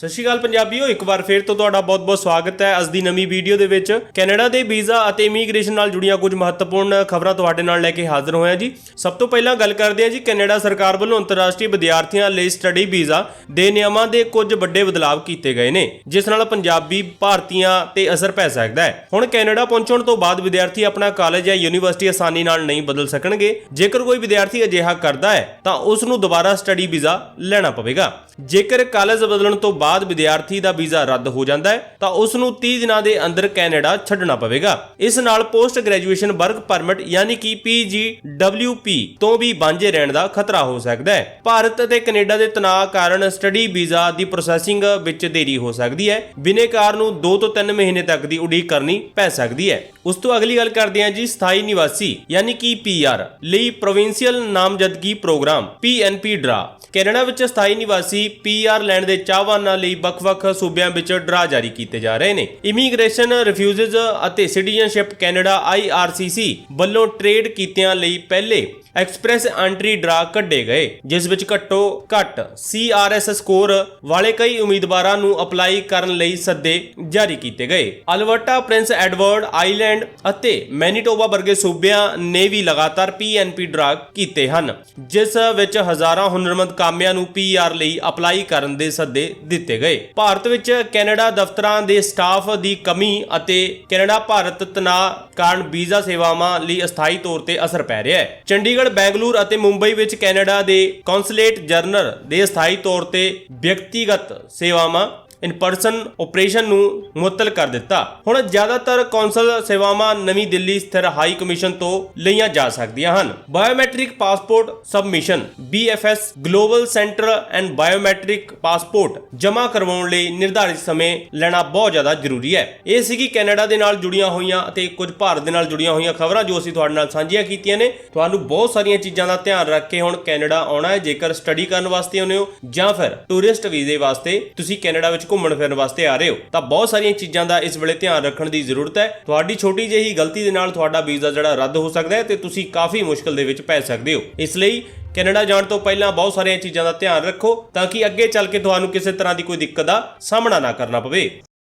ਸਤਿ ਸ਼੍ਰੀ ਅਕਾਲ ਪੰਜਾਬੀਓ, ਇੱਕ ਵਾਰ ਫੇਰ ਤੋਂ ਤੁਹਾਡਾ ਬਹੁਤ-ਬਹੁਤ ਸਵਾਗਤ ਹੈ ਅੱਜ ਦੀ ਨਵੀਂ ਵੀਡੀਓ ਦੇ ਵਿੱਚ। ਕੈਨੇਡਾ ਦੇ ਵੀਜ਼ਾ ਅਤੇ ਇਮੀਗ੍ਰੇਸ਼ਨ ਨਾਲ ਜੁੜੀਆਂ ਕੁਝ ਮਹੱਤਵਪੂਰਨ ਖਬਰਾਂ ਤੁਹਾਡੇ ਨਾਲ ਲੈ ਕੇ ਹਾਜ਼ਰ ਹੋਇਆ ਜੀ। ਸਭ ਤੋਂ ਪਹਿਲਾਂ ਗੱਲ ਕਰਦੇ ਹਾਂ ਜੀ, ਕੈਨੇਡਾ ਸਰਕਾਰ ਵੱਲੋਂ ਅੰਤਰਰਾਸ਼ਟਰੀ ਵਿਦਿਆਰਥੀਆਂ ਲਈ ਸਟੱਡੀ ਵੀਜ਼ਾ ਦੇ ਨਿਯਮਾਂ ਦੇ ਕੁਝ ਵੱਡੇ ਬਦਲਾਅ ਕੀਤੇ ਗਏ ਨੇ, ਜਿਸ ਨਾਲ ਪੰਜਾਬੀ ਭਾਰਤੀਆਂ ਤੇ ਅਸਰ ਪੈ ਸਕਦਾ ਹੈ। ਹੁਣ ਕੈਨੇਡਾ ਪਹੁੰਚਣ ਤੋਂ ਬਾਅਦ ਵਿਦਿਆਰਥੀ ਆਪਣਾ ਕਾਲਜ ਜਾਂ ਯੂਨੀਵਰਸਿਟੀ ਆਸਾਨੀ ਨਾਲ ਨਹੀਂ ਬਦਲ ਸਕਣਗੇ। ਜੇਕਰ ਕੋਈ ਵਿਦਿਆਰਥੀ ਅਜਿਹਾ ਕਰਦਾ ਹੈ, ਤਾਂ ਉਸ ਨੂੰ ਦੁਬਾਰਾ ਸਟੱਡੀ ਵੀਜ਼ਾ ਲੈਣਾ ਪਵੇਗਾ। ਜੇਕਰ ਕਾਲਜ ਬਦਲਣ ਤੋਂ ਬਾਅਦ ਵਿਦਿਆਰਥੀ ਦਾ ਵੀਜ਼ਾ ਰੱਦ ਹੋ ਜਾਂਦਾ ਹੈ, ਤਾਂ ਉਸ ਨੂੰ 30 ਦਿਨਾਂ ਦੇ ਅੰਦਰ ਕੈਨੇਡਾ ਛੱਡਣਾ ਪਵੇਗਾ। ਇਸ ਨਾਲ ਪੋਸਟ ਗ੍ਰੈਜੂਏਸ਼ਨ ਵਰਕ ਪਰਮਿਟ ਯਾਨੀ ਕਿ PGWP ਤੋਂ ਵੀ ਵਾਂਝੇ ਰਹਿਣ ਦਾ ਖਤਰਾ ਹੋ ਸਕਦਾ ਹੈ। ਭਾਰਤ ਅਤੇ ਕੈਨੇਡਾ ਦੇ ਤਣਾਅ ਕਾਰਨ ਸਟੱਡੀ ਵੀਜ਼ਾ ਦੀ ਪ੍ਰੋਸੈਸਿੰਗ ਵਿੱਚ ਦੇਰੀ ਹੋ ਸਕਦੀ ਹੈ। ਬਿਨੇਕਾਰ ਨੂੰ 2 ਤੋਂ 3 ਮਹੀਨੇ ਤੱਕ ਦੀ ਉਡੀਕ ਕਰਨੀ ਪੈ ਸਕਦੀ ਹੈ। ਉਸ ਤੋਂ ਅਗਲੀ ਗੱਲ ਕਰਦੇ ਹਾਂ ਜੀ, ਸਥਾਈ ਨਿਵਾਸੀ ਯਾਨੀ ਕਿ PR ਲਈ ਪ੍ਰੋਵਿੰਸ਼ੀਅਲ ਨਾਮਜ਼ਦਗੀ ਪ੍ਰੋਗਰਾਮ PNP ਡਰਾ। ਕੈਨੇਡਾ ਵਿੱਚ ਸਥਾਈ ਨਿਵਾਸੀ PR ਲੈਣ ਦੇ ਚਾਹਵਾਨਾਂ ਲਈ ਵੱਖ-ਵੱਖ ਸੂਬਿਆਂ ਵਿੱਚ ਡਰਾ ਜਾਰੀ ਕੀਤੇ ਜਾ ਰਹੇ ਨੇ। ਇਮੀਗ੍ਰੇਸ਼ਨ ਰਿਫਿਊਜ਼ਸ ਅਤੇ ਸਿਟੀਜ਼ਨਸ਼ਿਪ ਕੈਨੇਡਾ IRCC ਵੱਲੋਂ ਟ੍ਰੇਡ ਕੀਤਿਆਂ ਲਈ ਪਹਿਲੇ ਐਕਸਪ੍ਰੈਸ ਐਂਟਰੀ ਡਰਾ ਕੱਢੇ ਗਏ, ਜਿਸ ਵਿੱਚ ਘੱਟੋ ਘੱਟ CRS ਸਕੋਰ ਵਾਲੇ ਕਈ ਉਮੀਦਵਾਰਾਂ ਨੂੰ ਅਪਲਾਈ ਕਰਨ ਲਈ ਸੱਦੇ ਜਾਰੀ ਕੀਤੇ ਗਏ। ਅਲਬਰਟਾ ਪ੍ਰਿੰਸ ਐਡਵਰਡ, ਆਈਲੈਂਡ ਅਤੇ ਮੈਨੀਟੋਬਾ ਵਰਗੇ ਸੂਬਿਆਂ ਨੇ ਵੀ ਲਗਾਤਾਰ PNP ਡਰਾ ਕੀਤੇ ਹਨ, ਜਿਸ ਵਿੱਚ ਹਜ਼ਾਰਾਂ ਹੁਨਰਮੰਦ ਕਾਮਿਆਂ ਨੂੰ PR ਲਈ ਅਪਲਾਈ ਕਰਨ ਦੇ ਸੱਦੇ ਦਿੱਤੇ ਗਏ। ਭਾਰਤ ਵਿੱਚ ਕੈਨੇਡਾ ਦਫ਼ਤਰਾਂ ਦੇ ਸਟਾਫ ਦੀ ਕਮੀ ਅਤੇ ਕੈਨੇਡਾ ਭਾਰਤ ਤਣਾਅ ਕਾਰਨ ਵੀਜ਼ਾ ਸੇਵਾਵਾਂ ਲਈ ਅਸਥਾਈ ਤੌਰ ਤੇ ਅਸਰ ਪੈ ਰਿਹਾ ਹੈ। ਚੰਡੀਗੜ੍ਹ ਬੈਂਗਲੁਰੂ ਅਤੇ ਮੁੰਬਈ ਵਿੱਚ ਕੈਨੇਡਾ ਦੇ ਕੌਂਸੂਲੇਟ ਜਨਰਲ ਦੇ ਸਥਾਈ ਤੌਰ ਤੇ ਵਿਅਕਤੀਗਤ ਸੇਵਾਵਾਂ ਇਨ ਪਰਸਨ ਆਪਰੇਸ਼ਨ ਨੂੰ ਮੁਅੱਤਲ ਕਰ ਦਿੱਤਾ। ਹੁਣ ਜ਼ਿਆਦਾਤਰ ਕੌਂਸਲ ਸੇਵਾਵਾਂ ਨਵੀਂ ਦਿੱਲੀ ਸਥਿਤ ਹਾਈ ਕਮਿਸ਼ਨ ਤੋਂ ਲਈਆਂ ਜਾ ਸਕਦੀਆਂ ਹਨ। Biometric passport submission BFS global centre and biometric passport ਜਮ੍ਹਾਂ ਕਰਵਾਉਣ ਲਈ ਨਿਰਧਾਰਿਤ ਸਮੇਂ ਲੈਣਾ ਬਹੁਤ ਜ਼ਿਆਦਾ ਜ਼ਰੂਰੀ ਹੈ। ਇਹ ਸੀਗੀ ਕੈਨੇਡਾ ਦੇ ਨਾਲ ਜੁੜੀਆਂ ਹੋਈਆਂ ਅਤੇ ਕੁਝ ਭਾਰਤ ਦੇ ਨਾਲ ਜੁੜੀਆਂ ਹੋਈਆਂ ਖਬਰਾਂ ਜੋ ਅਸੀਂ ਤੁਹਾਡੇ ਨਾਲ ਸਾਂਝੀਆਂ ਕੀਤੀਆਂ ਨੇ। ਤੁਹਾਨੂੰ ਬਹੁਤ ਸਾਰੀਆਂ ਚੀਜ਼ਾਂ ਦਾ ਧਿਆਨ ਰੱਖ ਕੇ ਹੁਣ ਕੈਨੇਡਾ ਆਉਣਾ ਹੈ। ਜੇਕਰ ਸਟੱਡੀ ਕਰਨ ਵਾਸਤੇ ਆਉਂਦੇ ਹੋ ਜਾਂ ਫਿਰ ਟੂਰਿਸਟ ਵੀਜ਼ੇ ਵਾਸਤੇ ਤੁਸੀਂ ਕੈਨੇਡਾ ਵਿੱਚ ਘੁੰਮਣ ਫਿਰਨ ਵਾਸਤੇ ਆ ਰਹੇ ਹੋ, ਤਾਂ ਬਹੁਤ ਸਾਰੀਆਂ ਚੀਜ਼ਾਂ ਦਾ ਇਸ ਵੇਲੇ ਧਿਆਨ ਰੱਖਣ ਦੀ ਜ਼ਰੂਰਤ ਹੈ। ਤੁਹਾਡੀ ਛੋਟੀ ਜਿਹੀ ਗਲਤੀ ਦੇ ਨਾਲ ਤੁਹਾਡਾ ਵੀਜ਼ਾ ਜਿਹੜਾ ਰੱਦ ਹੋ ਸਕਦਾ ਹੈ ਤੇ ਤੁਸੀਂ ਕਾਫੀ ਮੁਸ਼ਕਲ ਦੇ ਵਿੱਚ ਪੈ ਸਕਦੇ ਹੋ। ਇਸ ਲਈ ਕੈਨੇਡਾ ਜਾਣ ਤੋਂ ਪਹਿਲਾਂ ਬਹੁਤ ਸਾਰੀਆਂ ਚੀਜ਼ਾਂ ਦਾ ਧਿਆਨ ਰੱਖੋ, ਤਾਂ ਕਿ ਅੱਗੇ ਚੱਲ ਕੇ ਤੁਹਾਨੂੰ ਕਿਸੇ ਤਰ੍ਹਾਂ ਦੀ ਕੋਈ ਦਿੱਕਤ ਦਾ ਸਾਹਮਣਾ ਨਾ ਕਰਨਾ ਪਵੇ।